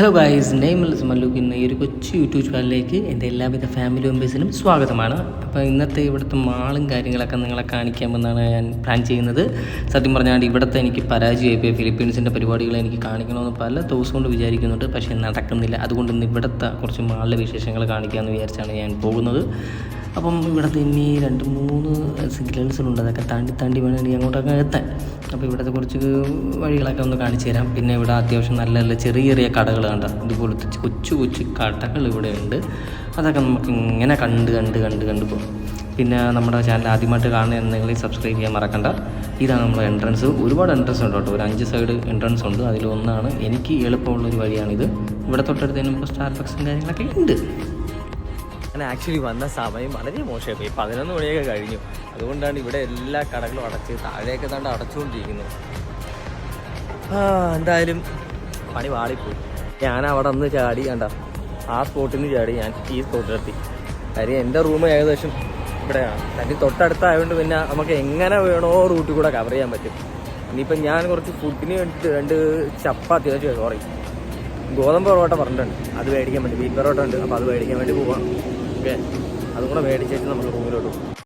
Hello guys നെയ്മൽസ് മല്ലൂക്ക് ഇന്ന് ഈ ഒരു കൊച്ചു യൂട്യൂബ് ചാനലിലേക്ക് എന്റെ എല്ലാവിധ ഫാമിലി മെമ്പേഴ്സിനും സ്വാഗതമാണ്. അപ്പോൾ ഇന്നത്തെ ഇവിടുത്തെ മാളും കാര്യങ്ങളൊക്കെ നിങ്ങളെ കാണിക്കാമെന്നാണ് ഞാൻ പ്ലാൻ ചെയ്യുന്നത്. സത്യം പറഞ്ഞാൽ ഇവിടുത്തെ എനിക്ക് പരാജയമായി പോയി ഫിലിപ്പീൻസിന്റെ പരിപാടികൾ എനിക്ക് കാണിക്കണമെന്ന് പല ദിവസം കൊണ്ട് വിചാരിക്കുന്നുണ്ട്. പക്ഷേ നടക്കുന്നില്ല. അതുകൊണ്ട് ഇന്ന് ഇവിടുത്തെ കുറച്ച് മാളിലെ വിശേഷങ്ങൾ കാണിക്കാമെന്ന് വിചാരിച്ചാണ് ഞാൻ പോകുന്നത്. അപ്പം ഇവിടുത്തെ ഇനി രണ്ട് മൂന്ന് സിഗ്നൽസുണ്ട് അതൊക്കെ താണ്ടി താണ്ടി വേണം അങ്ങോട്ടൊക്കെ എത്താൻ. അപ്പോൾ ഇവിടുത്തെ കുറച്ച് വഴികളൊക്കെ ഒന്ന് കാണിച്ചു തരാം. പിന്നെ ഇവിടെ അത്യാവശ്യം നല്ല നല്ല ചെറിയ ചെറിയ കടകൾ കണ്ട. ഇതുപോലത്തെ കൊച്ചു കൊച്ചു കടകൾ ഇവിടെ ഉണ്ട്. അതൊക്കെ നമുക്ക് ഇങ്ങനെ കണ്ട് കണ്ട് കണ്ട് കണ്ട് പോകും. പിന്നെ നമ്മുടെ ചാനൽ ആദ്യമായിട്ട് കാണുന്ന എന്തെങ്കിലും സബ്സ്ക്രൈബ് ചെയ്യാൻ മറക്കണ്ട. ഇതാണ് നമ്മുടെ എൻട്രൻസ് ഒരുപാട് എൻട്രൻസ് ഉണ്ട് കേട്ടോ. ഒരു അഞ്ച് സൈഡ് എൻട്രൻസ് ഉണ്ട്. അതിലൊന്നാണ് എനിക്ക് എളുപ്പമുള്ളൊരു വഴിയാണിത്. ഇവിടെ തൊട്ടടുത്ത് നമുക്ക് സ്റ്റാർബക്സും കാര്യങ്ങളൊക്കെ ഉണ്ട്. ഞാൻ ആക്ച്വലി വന്ന സമയം വളരെ മോശമായി പതിനൊന്ന് മണിയൊക്കെ കഴിഞ്ഞു. അതുകൊണ്ടാണ് ഇവിടെ എല്ലാ കടകളും അടച്ച് താഴെയൊക്കെ താണ്ട് അടച്ചുകൊണ്ടിരിക്കുന്നത് എന്തായാലും പണി വാളിപ്പോയി ഞാൻ അവിടെ നിന്ന് ചാടി കണ്ട? ആ സ്പോട്ടിൽ നിന്ന് ചാടി ഞാൻ ഈ സ്പോട്ടിലെത്തി കാര്യം എന്റെ റൂം ഏകദേശം ഇവിടെയാണ്. തന്റെ തൊട്ടടുത്തായതുകൊണ്ട് പിന്നെ നമുക്ക് എങ്ങനെ വേണോ റൂട്ടിൽ കൂടെ കവർ ചെയ്യാൻ പറ്റും. ഇനിയിപ്പം ഞാൻ കുറച്ച് ഫുഡിന് വേണ്ടിയിട്ട് രണ്ട് ചപ്പാത്തി സോറി ഗോതമ്പ് പൊറോട്ട പറഞ്ഞിട്ടുണ്ട്. അത് മേടിക്കാൻ വേണ്ടി ബീഫ് പൊറോട്ട ഉണ്ട്. അപ്പോൾ അത് മേടിക്കാൻ വേണ്ടി പോവാം ഓക്കെ അതും കൂടെ മേടിച്ചിട്ട് നമ്മൾ റൂമിലോട്ട് പോകും.